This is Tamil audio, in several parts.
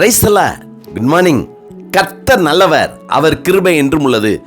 பிரைஸ்ல குட் மார்னிங் கர்த்தர் நல்லவர். அவர் கிருபை என்றும் உள்ளது.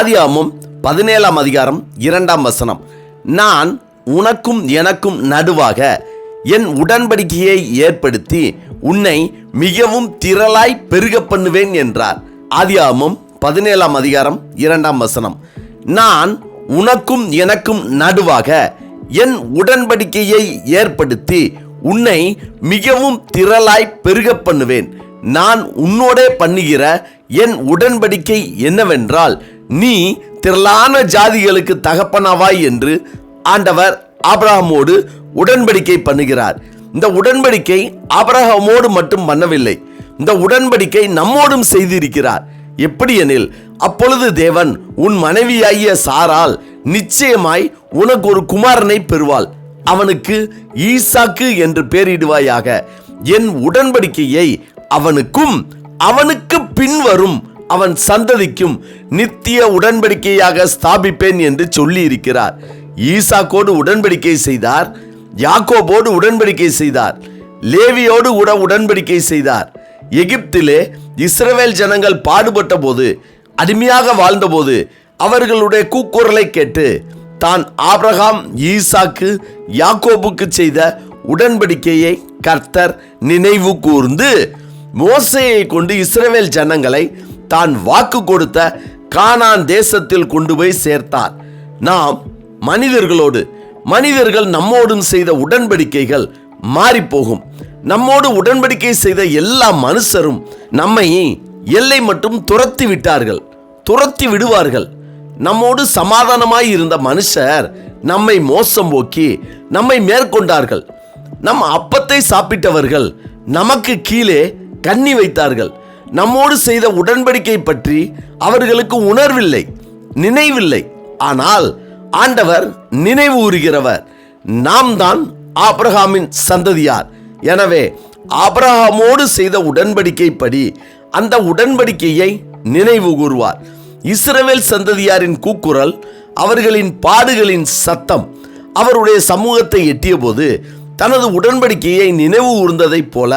ஆதியாமம் பதினேழாம் அதிகாரம் இரண்டாம் வசனம். நான் உனக்கும் எனக்கும் நடுவாக என் உடன்படிக்கையை ஏற்படுத்தி உன்னை மிகவும் திரளாய் பெருக பண்ணுவேன் என்றார். ஆதியாமம் பதினேழாம் அதிகாரம் இரண்டாம் வசனம். நான் உனக்கும் எனக்கும் நடுவாக என் உடன்படிக்கையை ஏற்படுத்தி உன்னை மிகவும் திரளாய் பெருக பண்ணுவேன். நான் உன்னோடே பண்ணுகிற என் உடன்படிக்கை என்னவென்றால் நீ திரளான ஜாதிகளுக்கு தகப்பனாவாய் என்று ஆண்டவர் ஆபிரகமோடு உடன்படிக்கை பண்ணுகிறார். இந்த உடன்படிக்கை அபரகமோடு மட்டும் பண்ணவில்லை. இந்த உடன்படிக்கை நம்மோடும் செய்திருக்கிறார். எப்படி எனில் அப்பொழுது தேவன் உன் மனைவியாகிய சாரால் நிச்சயமாய் உனக்கு ஒரு குமாரனை பெறுவாள். அவனுக்கு ஈசாக்கு என்று பெயரிடுவாயாக என் உடன்படிக்கையை அவனுக்கும் அவனுக்கு பின்வரும் அவன் சந்ததிக்கும் நித்திய உடன்படிக்கையாக ஸ்தாபிப்பேன் என்று சொல்லி இருக்கிறார் ஈசாக்கோடு உடன்படிக்கை செய்தார் யாக்கோபோடு உடன்படிக்கை செய்தார் லேவியோடு கூட உடன்படிக்கை செய்தார். எகிப்திலே இஸ்ரவேல் ஜனங்கள் பாடுபட்ட போது அடிமையாக வாழ்ந்தபோது அவர்களுடைய கூக்குரலை கேட்டு தான் ஆப்ரஹாம் ஈசாக்கு யாக்கோபுக்கு செய்த உடன்படிக்கையை கர்த்தர் நினைவு கூர்ந்து மோசையை கொண்டு இஸ்ரேவேல் ஜனங்களை தான் வாக்கு கொடுத்த கானான் தேசத்தில் கொண்டு போய் சேர்த்தார். நாம் மனிதர்களோடு மனிதர்கள் நம்மோடும் செய்த உடன்படிக்கைகள் மாறிப்போகும். நம்மோடு உடன்படிக்கை செய்த எல்லா மனுஷரும் நம்மை எல்லை மட்டும் துரத்தி விட்டார்கள் துரத்தி விடுவார்கள். நம்மோடு சமாதானமாய் இருந்த மனுஷர் நம்மை மோசம் போக்கி நம்மை மேற்கொண்டார்கள். நம் அப்பத்தை சாப்பிட்டவர்கள் நமக்கு கீழே கண்ணி வைத்தார்கள். நம்மோடு செய்த உடன்படிக்கை பற்றி அவர்களுக்கு உணர்வில்லை நினைவில்லை. ஆனால் ஆண்டவர் நினைவு கூறுகிறவர் நாம் தான் ஆப்ரஹாமின் சந்ததியார். எனவே ஆப்ரஹாமோடு செய்த உடன்படிக்கைப்படி அந்த உடன்படிக்கையை நினைவு கூறுவார். இஸ்ரவேல் சந்ததியாரின் கூக்குரல் அவர்களின் பாடுகளின் சத்தம் அவருடைய சமூகத்தை எட்டியபோது தனது உடன்படிக்கையை நினைவு கூர்ந்ததைப் போல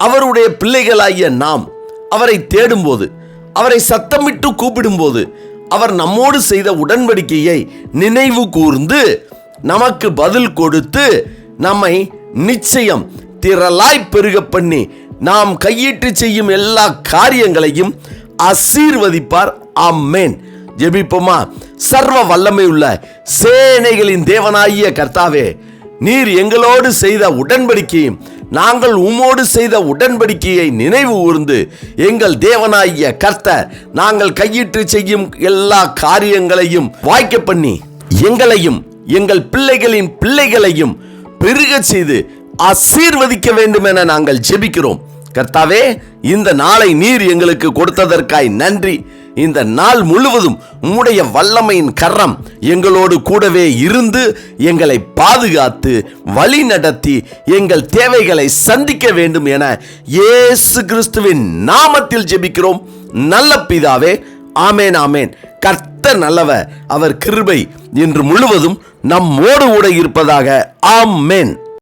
அவருடைய பிள்ளைகளாகிய நாம் அவரை தேடும்போது அவரை சத்தமிட்டு கூப்பிடும்போது அவர் நம்மோடு செய்த உடன்படிக்கையை நினைவு கூர்ந்து நமக்கு பதில் கொடுத்து நம்மை நிச்சயம் திரளாய் பெருக பண்ணி நாம் கையிட்டு செய்யும் எல்லா காரியங்களையும் ஆசீர்வதிப்பார் ஆமேன். ஜெபிப்போமா? சர்வ வல்லமை உள்ள சேனைகளின் தேவனாகிய கர்த்தாவே நீர் எங்களோடு செய்த உடன்படிக்கையும் நாங்கள் உம்மோடு செய்த உடன்படிக்கையை நினைவு கூர்ந்து எங்கள் தேவனாகிய கர்த்தர் நாங்கள் கையிட்டு செய்யும் எல்லா காரியங்களையும் வாய்க்க பண்ணி எங்களையும் எங்கள் பிள்ளைகளின் பிள்ளைகளையும் பெருக செய்து ஆசீர்வதிக்க வேண்டும் என நாங்கள் ஜெபிக்கிறோம். கர்த்தாவே இந்த நாளை நீர் எங்களுக்கு கொடுத்ததற்காய் நன்றி. இந்த நாள் முழுவதும் உம்முடைய வல்லமையின் கரம் எங்களோடு கூடவே இருந்து எங்களை பாதுகாத்து வழி நடத்தி எங்கள் தேவைகளை சந்திக்க வேண்டும் என இயேசு கிறிஸ்துவின் நாமத்தில் ஜெபிக்கிறோம். நல்ல பிதாவே ஆமேன் ஆமேன். கர்த்த நல்லவர் அவர் கிருபை இன்று முழுவதும் நம்மோடு கூட இருப்பதாக ஆமென்.